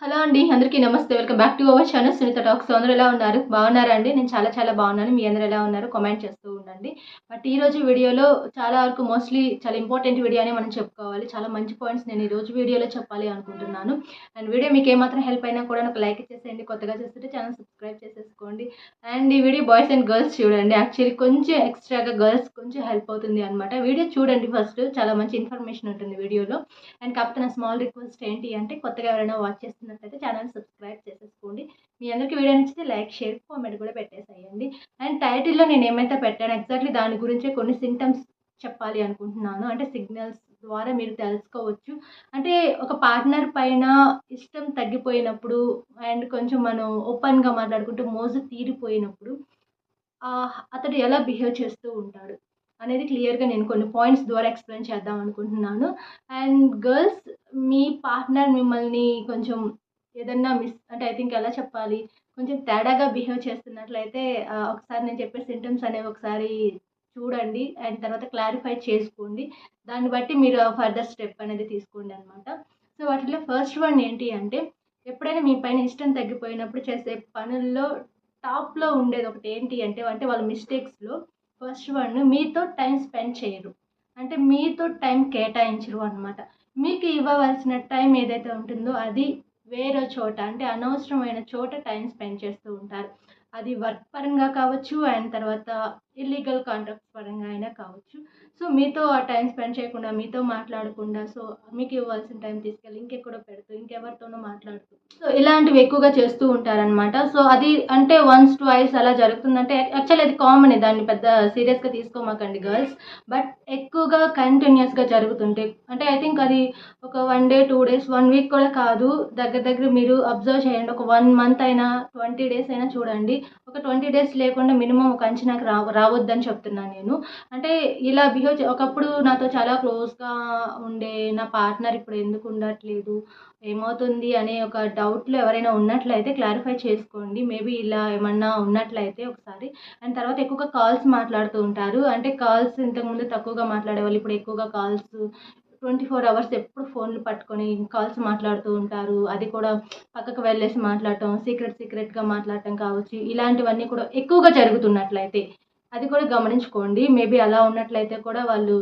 Hello అండి అందరికీ నమస్తే. Welcome back to our channel. Sunitha talks అందరూ ఎలా ఉన్నారు? బాగున్నారా అండి? నేను చాలా చాలా బాగున్నాను. మీ అందరూ ఎలా ఉన్నారు? కామెంట్ చేస్తూ ఉండండి. బట్ ఈ రోజు వీడియోలో చాలా వరకు మోస్ట్లీ చాలా ఇంపార్టెంట్ వీడియో అని మనం చెప్పుకోవాలి. చాలా మంచి పాయింట్స్ నేను ఈ రోజు వీడియోలో చెప్పాలి అనుకుంటున్నాను. అండ్ వీడియో మీకు ఏమాత్రం హెల్ప్ అయినా కూడా నాకు లైక్ చేసేయండి. కొత్తగా చేస్తుంటే ఛానల్ సబ్స్క్రైబ్ చేసేసుకోండి. అండ్ ఈ వీడియో బాయ్స్ అండ్ గర్ల్స్ చూడండి. యాక్చువల్లీ కొంచెం ఎక్స్ట్రాగా గర్ల్స్ కొంచెం హెల్ప్ అవుతుంది అనమాట వీడియో చూడండి ఫస్ట్. చాలా మంచి ఇన్ఫర్మేషన్ ఉంటుంది వీడియోలో. అండ్ కాకపోతే నా స్మాల్ రిక్వెస్ట్ ఏంటి అంటే కొత్తగా ఎవరైనా వాచ్ నచ్చినట్లయితే ఛానల్ సబ్స్క్రైబ్ చేసేసుకోండి. మీ అందరికీ వీడియో నచ్చితే లైక్ షేర్ కామెంట్ కూడా పెట్టేసేయండి. అండ్ టైటిల్లో నేను ఏమైతే పెట్టాను ఎగ్జాక్ట్లీ దాని గురించే కొన్ని సింటమ్స్ చెప్పాలి అనుకుంటున్నాను. అంటే సిగ్నల్స్ ద్వారా మీరు తెలుసుకోవచ్చు. అంటే ఒక పార్ట్నర్ పైన ఇష్టం తగ్గిపోయినప్పుడు అండ్ కొంచెం మనం ఓపెన్గా మాట్లాడుకుంటూ మోజు తీరిపోయినప్పుడు అతడు ఎలా బిహేవ్ చేస్తూ ఉంటాడు అనేది క్లియర్గా నేను కొన్ని పాయింట్స్ ద్వారా ఎక్స్ప్లెయిన్ చేద్దాం అనుకుంటున్నాను. అండ్ గర్ల్స్ మీ పార్ట్నర్ మిమ్మల్ని కొంచెం ఏదన్నా మిస్ అంటే ఐ థింక్ ఎలా చెప్పాలి కొంచెం తేడాగా బిహేవ్ చేస్తున్నట్లయితే ఒకసారి నేను చెప్పే సింటమ్స్ అనేవి ఒకసారి చూడండి అండ్ తర్వాత క్లారిఫై చేసుకోండి. దాన్ని బట్టి మీరు ఫర్దర్ స్టెప్ అనేది తీసుకోండి అనమాట సో వాటిలో ఫస్ట్ వన్ ఏంటి అంటే ఎప్పుడైనా మీ పైన ఇష్టం తగ్గిపోయినప్పుడు చేసే పనుల్లో టాప్లో ఉండేది ఒకటి ఏంటి అంటే అంటే వాళ్ళ మిస్టేక్స్లో ఫస్ట్ వన్ మీతో టైం స్పెండ్ చేయరు. అంటే మీతో టైం కేటాయించరు అనమాట మీకు ఇవ్వవలసిన టైం ఏదైతే ఉంటుందో అది వేరే చోట అంటే అనవసరమైన చోట టైం స్పెండ్ చేస్తూ ఉంటారు. అది వర్క్ పరంగా కావచ్చు అండ్ తర్వాత ఇల్లీగల్ కాంట్రాక్ట్స్ పరంగా అయినా కావచ్చు. సో మీతో ఆ టైం స్పెండ్ చేయకుండా మీతో మాట్లాడకుండా సో మీకు ఇవ్వాల్సిన టైం తీసుకెళ్ళి ఇంకెక్కడో పెడుతూ ఇంకెవరితోనో మాట్లాడుతూ. సో ఇలాంటివి ఎక్కువగా చేస్తూ ఉంటారనమాట సో అది అంటే వన్స్ ట్వైస్ అలా జరుగుతుందంటే యాక్చువల్లీ అది కామన్ దాన్ని పెద్ద సీరియస్గా తీసుకోమాకండి గర్ల్స్ బట్ ఎక్కువగా కంటిన్యూస్గా జరుగుతుంటే అంటే ఐ థింక్ అది ఒక one day two days one week కూడా కాదు. దగ్గర దగ్గర మీరు అబ్జర్వ్ చేయండి. ఒక వన్ మంత్ అయినా ట్వంటీ డేస్ అయినా చూడండి. ఒక ట్వంటీ డేస్ లేకుండా మినిమం ఒక అంచనాకు రా రావద్దని చెప్తున్నాను నేను. అంటే ఇలా బిహేవ్ ఒకప్పుడు నాతో చాలా క్లోజ్గా ఉండే నా పార్ట్నర్ ఇప్పుడు ఎందుకు ఉండట్లేదు? ఏమవుతుంది అనే ఒక డౌట్లో ఎవరైనా ఉన్నట్లయితే క్లారిఫై చేసుకోండి. మేబీ ఇలా ఏమన్నా ఉన్నట్లయితే ఒకసారి. అండ్ తర్వాత ఎక్కువగా కాల్స్ మాట్లాడుతూ ఉంటారు. అంటే కాల్స్ ఇంతకుముందు తక్కువగా మాట్లాడేవాళ్ళు. ఇప్పుడు ఎక్కువగా కాల్స్ ట్వంటీ ఫోర్ అవర్స్ ఎప్పుడు ఫోన్లు పట్టుకొని కాల్స్ మాట్లాడుతూ ఉంటారు. అది కూడా పక్కకు వెళ్ళేసి మాట్లాడటం సీక్రెట్ సీక్రెట్గా మాట్లాడటం కావచ్చు. ఇలాంటివన్నీ కూడా ఎక్కువగా జరుగుతున్నట్లయితే. అది కూడా గమనించుకోండి. మేబీ అలా ఉన్నట్లయితే కూడా వాళ్ళు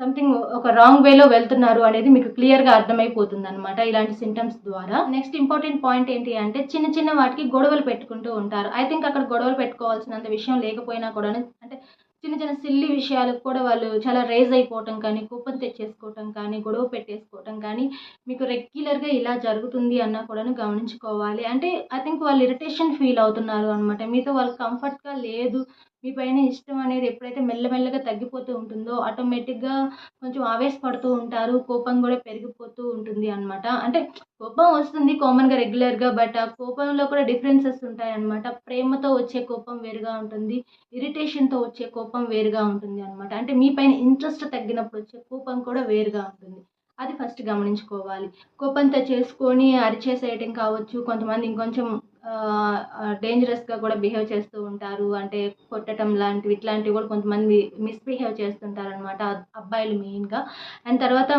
సంథింగ్ ఒక రాంగ్ వేలో వెళ్తున్నారు అనేది మీకు క్లియర్గా అర్థమైపోతుంది అనమాట ఇలాంటి సింటమ్స్ ద్వారా. నెక్స్ట్ ఇంపార్టెంట్ పాయింట్ ఏంటి అంటే చిన్న చిన్న వాటికి గొడవలు పెట్టుకుంటూ ఉంటారు. ఐ థింక్ అక్కడ గొడవలు పెట్టుకోవాల్సినంత విషయం లేకపోయినా కూడా అంటే చిన్న చిన్న సిల్లి విషయాలకు కూడా వాళ్ళు చాలా రేజ్ అయిపోవటం కానీ కూపన్ తెచ్చేసుకోవటం కానీ గొడవ పెట్టేసుకోవటం కానీ మీకు రెగ్యులర్గా ఇలా జరుగుతుంది అన్నా కూడా గమనించుకోవాలి. అంటే ఐ థింక్ వాళ్ళు ఇరిటేషన్ ఫీల్ అవుతున్నారు అనమాట మీతో వాళ్ళు కంఫర్ట్గా లేదు మీ పైన ఇష్టం అనేది ఎప్పుడైతే మెల్లమెల్లగా తగ్గిపోతూ ఉంటుందో ఆటోమేటిక్గా కొంచెం ఆవేశపడుతూ ఉంటారు కోపం కూడా పెరిగిపోతూ ఉంటుంది అనమాట అంటే కోపం వస్తుంది కామన్గా రెగ్యులర్గా బట్ ఆ కోపంలో కూడా డిఫరెన్సెస్ ఉంటాయన్నమాట. ప్రేమతో వచ్చే కోపం వేరుగా ఉంటుంది ఇరిటేషన్తో వచ్చే కోపం వేరుగా ఉంటుంది అనమాట అంటే మీ పైన ఇంట్రెస్ట్ తగ్గినప్పుడు వచ్చే కోపం కూడా వేరుగా ఉంటుంది. అది ఫస్ట్ గమనించుకోవాలి. కోపంతో చేసుకొని అరిచేసేయటం కావచ్చు కొంతమంది ఇంకొంచెం డేంజరస్గా కూడా బిహేవ్ చేస్తూ ఉంటారు. అంటే కొట్టడం లాంటివి ఇట్లాంటివి కూడా కొంతమంది మిస్బిహేవ్ చేస్తుంటారు అనమాట అబ్బాయిలు మెయిన్గా అండ్ తర్వాత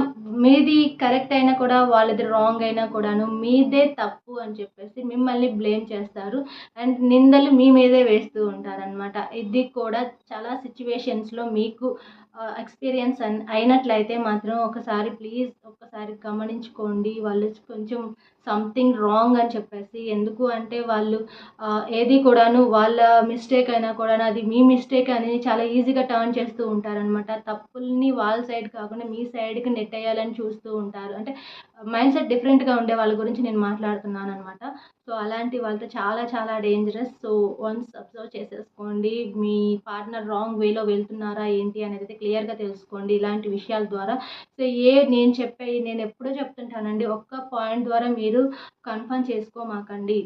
మీది కరెక్ట్ అయినా కూడా వాళ్ళది రాంగ్ అయినా కూడాను మీదే తప్పు తప్పు అని చెప్పేసి మిమ్మల్ని బ్లేమ్ చేస్తారు. అండ్ నిందలు మీ మీదే వేస్తూ ఉంటారనమాట ఇది కూడా చాలా సిచ్యువేషన్స్లో మీకు ఎక్స్పీరియన్స్ అయినట్లయితే మాత్రం ఒకసారి ప్లీజ్ ఒక్కసారి గమనించుకోండి. వాళ్ళు కొంచెం సంథింగ్ రాంగ్ అని చెప్పేసి ఎందుకు అంటే వాళ్ళు ఏది కూడాను వాళ్ళ మిస్టేక్ అయినా కూడా అది మీ మిస్టేక్ అని చాలా ఈజీగా టర్న్ చేస్తూ ఉంటారనమాట తప్పుల్ని వాళ్ళ సైడ్ కాకుండా మీ సైడ్కి నెట్టేయాలని చూస్తూ ఉంటారు. అంటే మైండ్ సెట్ డిఫరెంట్గా ఉండే వాళ్ళ గురించి నేను మాట్లాడుతున్నాను అనమాట సో అలాంటి వాళ్ళతో చాలా చాలా డేంజరస్ సో వన్స్ అబ్జర్వ్ చేసేసుకోండి. మీ పార్ట్నర్ రాంగ్ వేలో వెళ్తున్నారా ఏంటి అనేది అయితే క్లియర్గా తెలుసుకోండి ఇలాంటి విషయాల ద్వారా. సో ఏ నేను చెప్పే నేను ఎప్పుడూ చెప్తుంటానండి ఒక్క పాయింట్ ద్వారా మీరు కన్ఫర్మ్ చేసుకోమాకండి.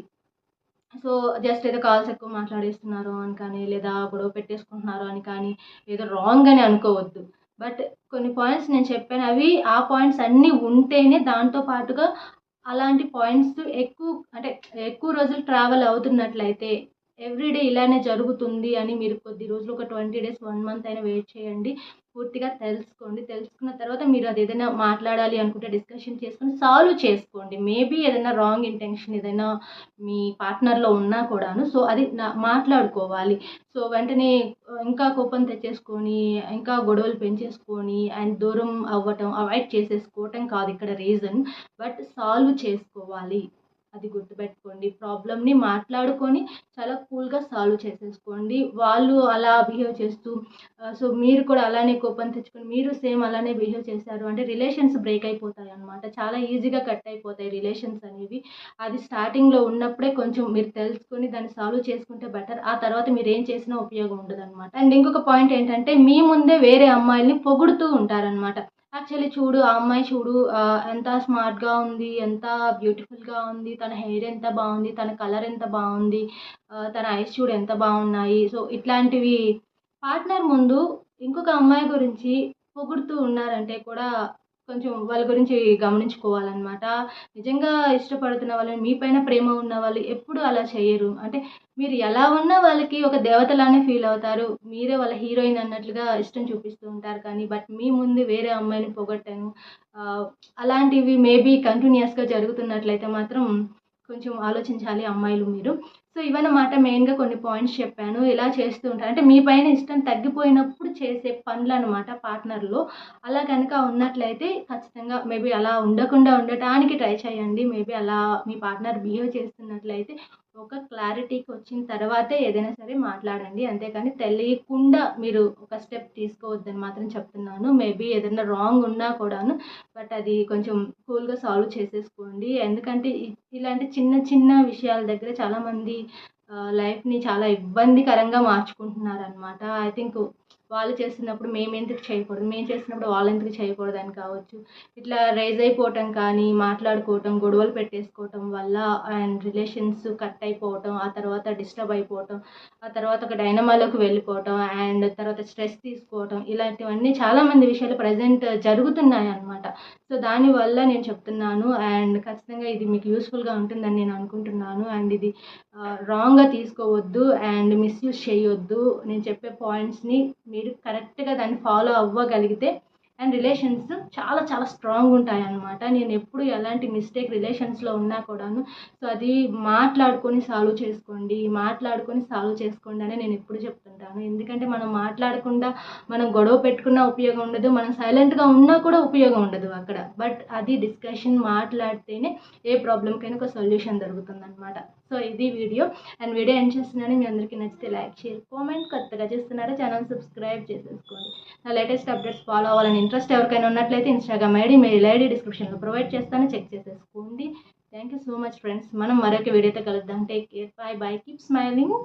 సో జస్ట్ ఏదో కాల్స్ ఎక్కువ మాట్లాడేస్తున్నారు అని కానీ లేదా గొడవ పెట్టేసుకుంటున్నారు అని కానీ ఏదో రాంగ్ అని అనుకోవద్దు. బట్ కొన్ని పాయింట్స్ నేను చెప్పాను. అవి ఆ పాయింట్స్ అన్నీ ఉంటేనే దాంతో పాటుగా అలాంటి పాయింట్స్ ఎక్కువ అంటే ఎక్కువ రోజులు ట్రావెల్ అవుతున్నట్లయితే ఎవ్రీడే ఇలానే జరుగుతుంది అని మీరు కొద్ది రోజులు ఒక ట్వంటీ డేస్ వన్ మంత్ అయినా వెయిట్ చేయండి. పూర్తిగా తెలుసుకోండి. తెలుసుకున్న తర్వాత మీరు అది ఏదైనా మాట్లాడాలి అనుకుంటే డిస్కషన్ చేసుకొని సాల్వ్ చేసుకోండి. మేబీ ఏదైనా రాంగ్ ఇంటెన్షన్ ఏదైనా మీ పార్ట్నర్లో ఉన్నా కూడాను సో అది నా మాట్లాడుకోవాలి. సో వెంటనే ఇంకా కోపం తెచ్చేసుకొని ఇంకా గొడవలు పెంచేసుకొని అండ్ దూరం అవ్వటం అవాయిడ్ చేసేసుకోవటం కాదు ఇక్కడ రీజన్ బట్ సాల్వ్ చేసుకోవాలి. అది గుర్తుపెట్టుకోండి. ప్రాబ్లమ్ని మాట్లాడుకొని చాలా కూల్గా సాల్వ్ చేసేసుకోండి. వాళ్ళు అలా బిహేవ్ చేస్తూ సో మీరు కూడా అలానే కోపం తెచ్చుకొని మీరు సేమ్ అలానే బిహేవ్ చేశారు అంటే రిలేషన్స్ బ్రేక్ అయిపోతాయి అనమాట చాలా ఈజీగా కట్ అయిపోతాయి రిలేషన్స్ అనేవి. అది స్టార్టింగ్లో ఉన్నప్పుడే కొంచెం మీరు తెలుసుకొని దాన్ని సాల్వ్ చేసుకుంటే బెటర్. ఆ తర్వాత మీరు ఏం చేసినా ఉపయోగం ఉండదు అనమాట అండ్ ఇంకొక పాయింట్ ఏంటంటే మీ ముందే వేరే అమ్మాయిల్ని పొగుడుతూ ఉంటారనమాట యాక్చువల్లీ చూడు ఆ అమ్మాయి చూడు ఎంత స్మార్ట్గా ఉంది ఎంత బ్యూటిఫుల్గా ఉంది తన హెయిర్ ఎంత బాగుంది తన కలర్ ఎంత బాగుంది తన ఐస్ చూడు ఎంత బాగున్నాయి. సో ఇట్లాంటివి పార్ట్నర్ ముందు ఇంకొక అమ్మాయి గురించి పొగుడుతూ ఉన్నారంటే కూడా కొంచెం వాళ్ళ గురించి గమనించుకోవాలన్నమాట. నిజంగా ఇష్టపడుతున్న వాళ్ళని మీ పైన ప్రేమ ఉన్న వాళ్ళు ఎప్పుడు అలా చేయరు. అంటే మీరు ఎలా ఉన్నా వాళ్ళకి ఒక దేవతలానే ఫీల్ అవుతారు. మీరే వాళ్ళ హీరోయిన్ అన్నట్లుగా ఇష్టం చూపిస్తూ ఉంటారు కానీ బట్ మీ ముందు వేరే అమ్మాయిని పొగట్టాను. అలాంటివి మేబీ కంటిన్యూస్గా జరుగుతున్నట్లయితే మాత్రం కొంచెం ఆలోచించాలి అమ్మాయిలు మీరు. సో ఇవన్నమాట మెయిన్గా కొన్ని పాయింట్స్ చెప్పాను. ఇలా చేస్తూ ఉంటారు. అంటే మీ పైన ఇష్టం తగ్గిపోయినప్పుడు చేసే పనులు అనమాట పార్ట్నర్లో అలా కనుక ఉన్నట్లయితే ఖచ్చితంగా మేబీ అలా ఉండకుండా ఉండటానికి ట్రై చేయండి. మేబీ అలా మీ పార్ట్నర్ బిహేవ్ చేస్తున్నట్లయితే ఒక క్లారిటీకి వచ్చిన తర్వాతే ఏదైనా సరే మాట్లాడండి. అంతేకాని తెలియకుండా మీరు ఒక స్టెప్ తీసుకోవద్దని మాత్రం చెప్తున్నాను. మేబీ ఏదైనా రాంగ్ ఉన్నా కూడాను బట్ అది కొంచెం కూల్గా సాల్వ్ చేసేసుకోండి. ఎందుకంటే ఇలాంటి చిన్న చిన్న విషయాల దగ్గర చాలామంది లైఫ్ని చాలా ఇబ్బందికరంగా మార్చుకుంటున్నారు అనమాట ఐ థింక్ వాళ్ళు చేస్తున్నప్పుడు మేము ఎందుకు చేయకూడదు? మేము చేస్తున్నప్పుడు వాళ్ళు ఎందుకు చేయకూడదు అని కావచ్చు. ఇట్లా రైజ్ అయిపోవటం కానీ మాట్లాడుకోవటం గొడవలు పెట్టేసుకోవటం వల్ల అండ్ రిలేషన్స్ కట్ అయిపోవటం ఆ తర్వాత డిస్టర్బ్ అయిపోవటం ఆ తర్వాత ఒక డైనమాలోకి వెళ్ళిపోవటం అండ్ తర్వాత స్ట్రెస్ తీసుకోవటం ఇలాంటివన్నీ చాలామంది విషయాలు ప్రజెంట్ జరుగుతున్నాయి అన్నమాట. సో దానివల్ల నేను చెప్తున్నాను అండ్ ఖచ్చితంగా ఇది మీకు యూస్ఫుల్గా ఉంటుందని నేను అనుకుంటున్నాను అండ్ ఇది రాంగ్గా తీసుకోవద్దు అండ్ మిస్యూజ్ చేయొద్దు. నేను చెప్పే పాయింట్స్ని మీరు కరెక్ట్గా దాన్ని ఫాలో అవ్వగలిగితే అండ్ రిలేషన్స్ చాలా చాలా స్ట్రాంగ్ ఉంటాయి అన్నమాట నేను ఎప్పుడు ఎలాంటి మిస్టేక్ రిలేషన్స్లో ఉన్నా కూడాను సో అది మాట్లాడుకొని సాల్వ్ చేసుకోండి మాట్లాడుకొని సాల్వ్ చేసుకోండి అని నేను ఎప్పుడు చెప్తుంటాను. ఎందుకంటే మనం మాట్లాడకుండా మనం గొడవ పెట్టుకున్నా ఉపయోగం ఉండదు మనం సైలెంట్గా ఉన్నా కూడా ఉపయోగం ఉండదు అక్కడ. బట్ అది డిస్కషన్ మాట్లాడితేనే ఏ ప్రాబ్లంకైనా ఒక సొల్యూషన్ దొరుకుతుంది అనమాట సో ఇది వీడియో. అండ్ వీడియో ఎండ్ చేస్తున్నాను మీ అందరికీ నచ్చితే లైక్ షేర్ కామెంట్ కొత్తగా చేస్తున్నారా ఛానల్ సబ్స్క్రైబ్ చేసేసుకోండి. నా లేటెస్ట్ అప్డేట్స్ ఫాలో అవ్వాలని ఇంట్రెస్ట్ ఎవరికైనా ఉన్నట్లయితే ఇన్స్టాగ్రామ్ ఐడి మెయిల్ ఐడి డిస్క్రిప్షన్లో ప్రొవైడ్ చేస్తాను చెక్ చేసేసుకోండి. Thank you so much friends. మనం మరొక వీడియోతో కలుద్దాం. Take care. Bye bye. Keep smiling.